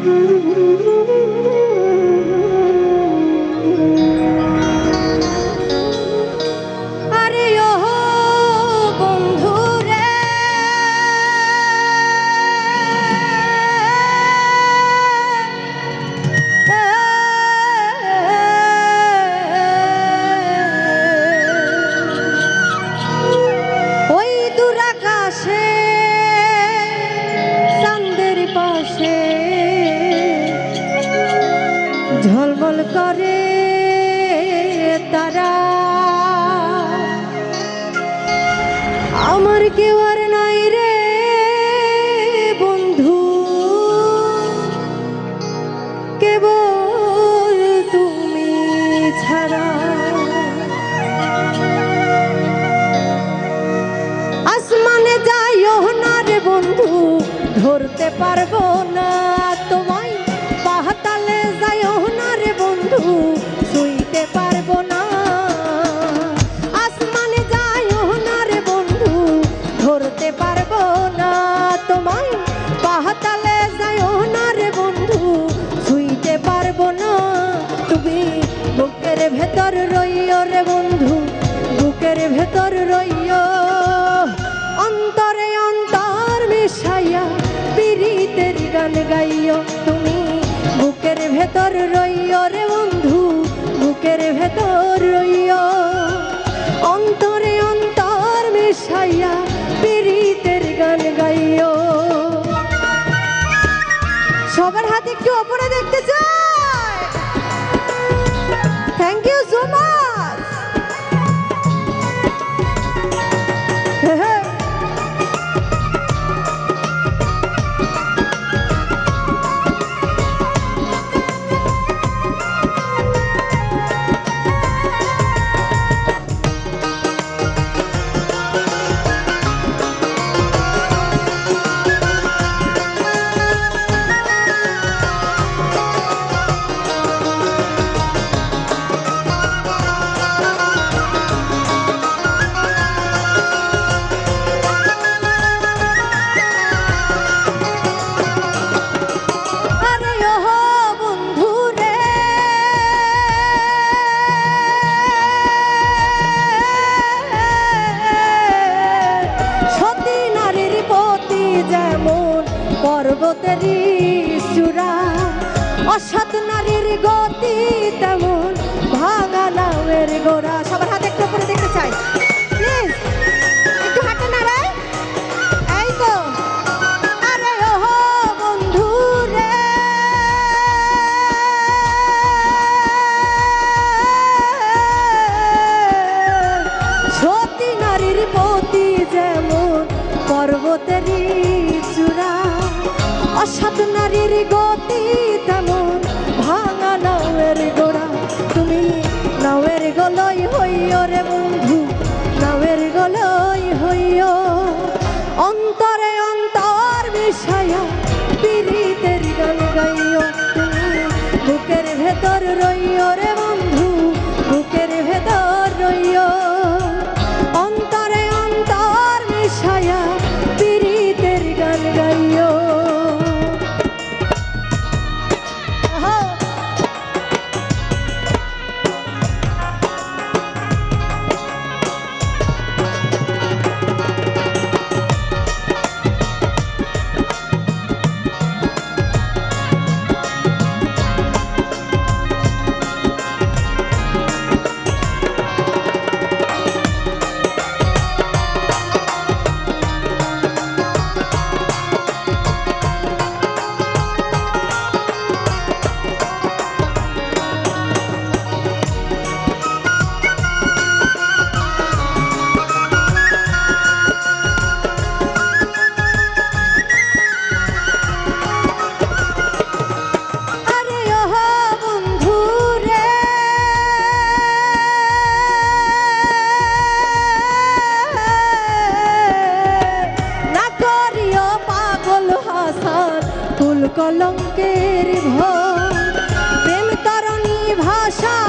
আরে করে তারা। আমার কেউ আর নাই রে বন্ধু। কেবল তুমি ছাড়া। আসমানে যাইও না রে বন্ধু, ধরতে পারব ভেতর রইও অন্তরে অন্তর মিশাইয়া পীড়িতের গান গাইও তুমি বুকের ভেতর রইও রে বন্ধু, বুকের ভেতর রইও অন্তরে অন্তর মিশাইয়া পীড়িতের গান গাইও সবার হাতে একটু ওপরে দেখতে পর্বতেরই চূড়া অসৎ নারীর গতি তেমন ভাঙা নামের গোড়া। সবার হাতে একটু করে দেখতে চাই। তো। সতী নারীর যেমন অসৎ নারীর গতি তেমন ভাঙা নাওয়ের গোড়া। তুমি নাওয়ের গলই হইও রে বন্ধু, নাওয়ের গলই হইও। অন্তরে কলঙ্কের ভোর। প্রেম তরণী ভাষা